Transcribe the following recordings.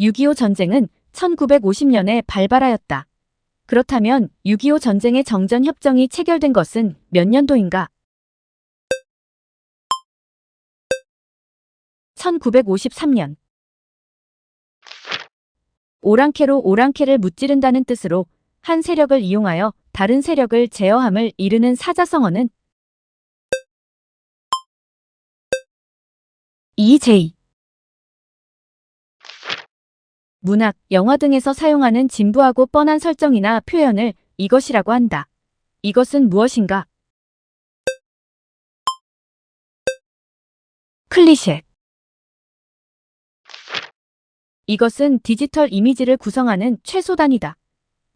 6.25 전쟁은 1950년에 발발하였다. 그렇다면 6.25 전쟁의 정전 협정이 체결된 것은 몇 년도인가? 1953년. 오랑캐로 오랑캐를 무찌른다는 뜻으로 한 세력을 이용하여 다른 세력을 제어함을 이르는 사자성어는 EJ. 문학, 영화 등에서 사용하는 진부하고 뻔한 설정이나 표현을 이것이라고 한다. 이것은 무엇인가? 클리셰. 이것은 디지털 이미지를 구성하는 최소 단위다.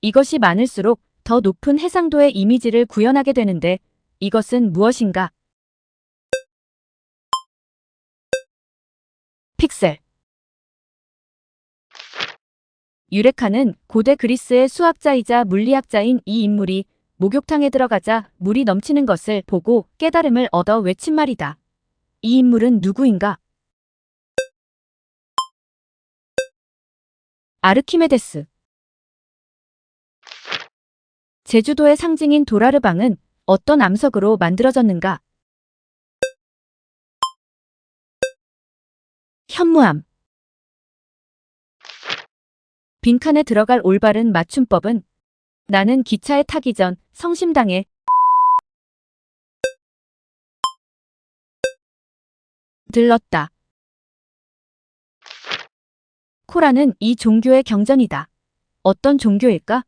이것이 많을수록 더 높은 해상도의 이미지를 구현하게 되는데 이것은 무엇인가? 픽셀. 유레카는 고대 그리스의 수학자이자 물리학자인 이 인물이 목욕탕에 들어가자 물이 넘치는 것을 보고 깨달음을 얻어 외친 말이다. 이 인물은 누구인가? 아르키메데스. 제주도의 상징인 도라르방은 어떤 암석으로 만들어졌는가? 현무암. 빈칸에 들어갈 올바른 맞춤법은 나는 기차에 타기 전 성심당에 들렀다. 코라는 이 종교의 경전이다. 어떤 종교일까?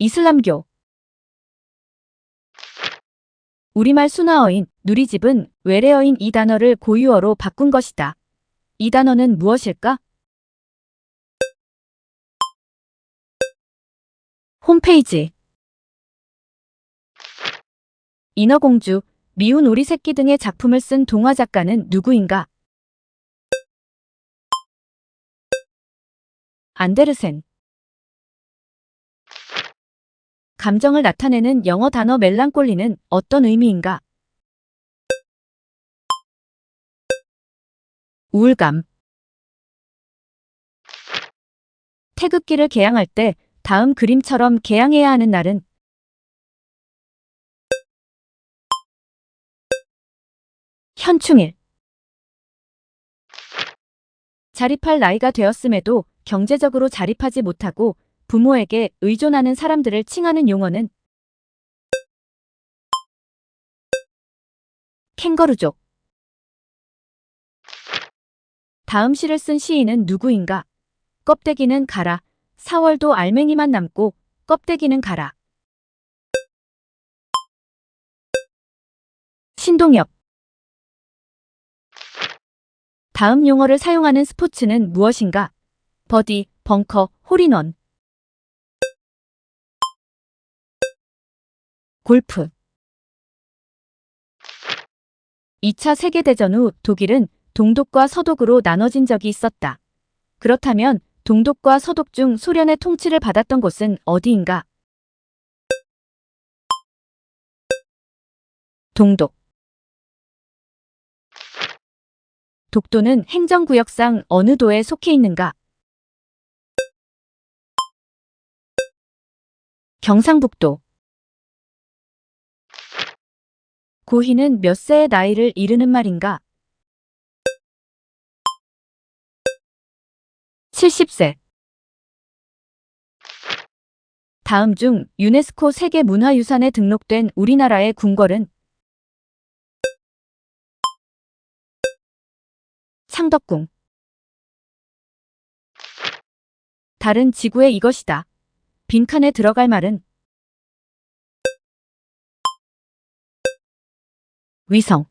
이슬람교. 우리말 순화어인 누리집은 외래어인 이 단어를 고유어로 바꾼 것이다. 이 단어는 무엇일까? 홈페이지. 인어공주, 미운 오리 새끼 등의 작품을 쓴 동화 작가는 누구인가? 안데르센. 감정을 나타내는 영어 단어 멜랑꼴리는 어떤 의미인가? 우울감. 태극기를 개양할 때 다음 그림처럼 개양해야 하는 날은 현충일. 자립할 나이가 되었음에도 경제적으로 자립하지 못하고 부모에게 의존하는 사람들을 칭하는 용어는 캥거루족. 다음 시를 쓴 시인은 누구인가? 껍데기는 가라. 4월도 알맹이만 남고 껍데기는 가라. 신동엽. 다음 용어를 사용하는 스포츠는 무엇인가? 버디, 벙커, 홀인원. 골프. 2차 세계대전 후 독일은 동독과 서독으로 나눠진 적이 있었다. 그렇다면 동독과 서독 중 소련의 통치를 받았던 곳은 어디인가? 동독. 독도는 행정구역상 어느 도에 속해 있는가? 경상북도. 고희는 몇 세의 나이를 이르는 말인가? 70세. 다음 중 유네스코 세계문화유산에 등록된 우리나라의 궁궐은 창덕궁. 다른 지구의 이것이다. 빈칸에 들어갈 말은 위성.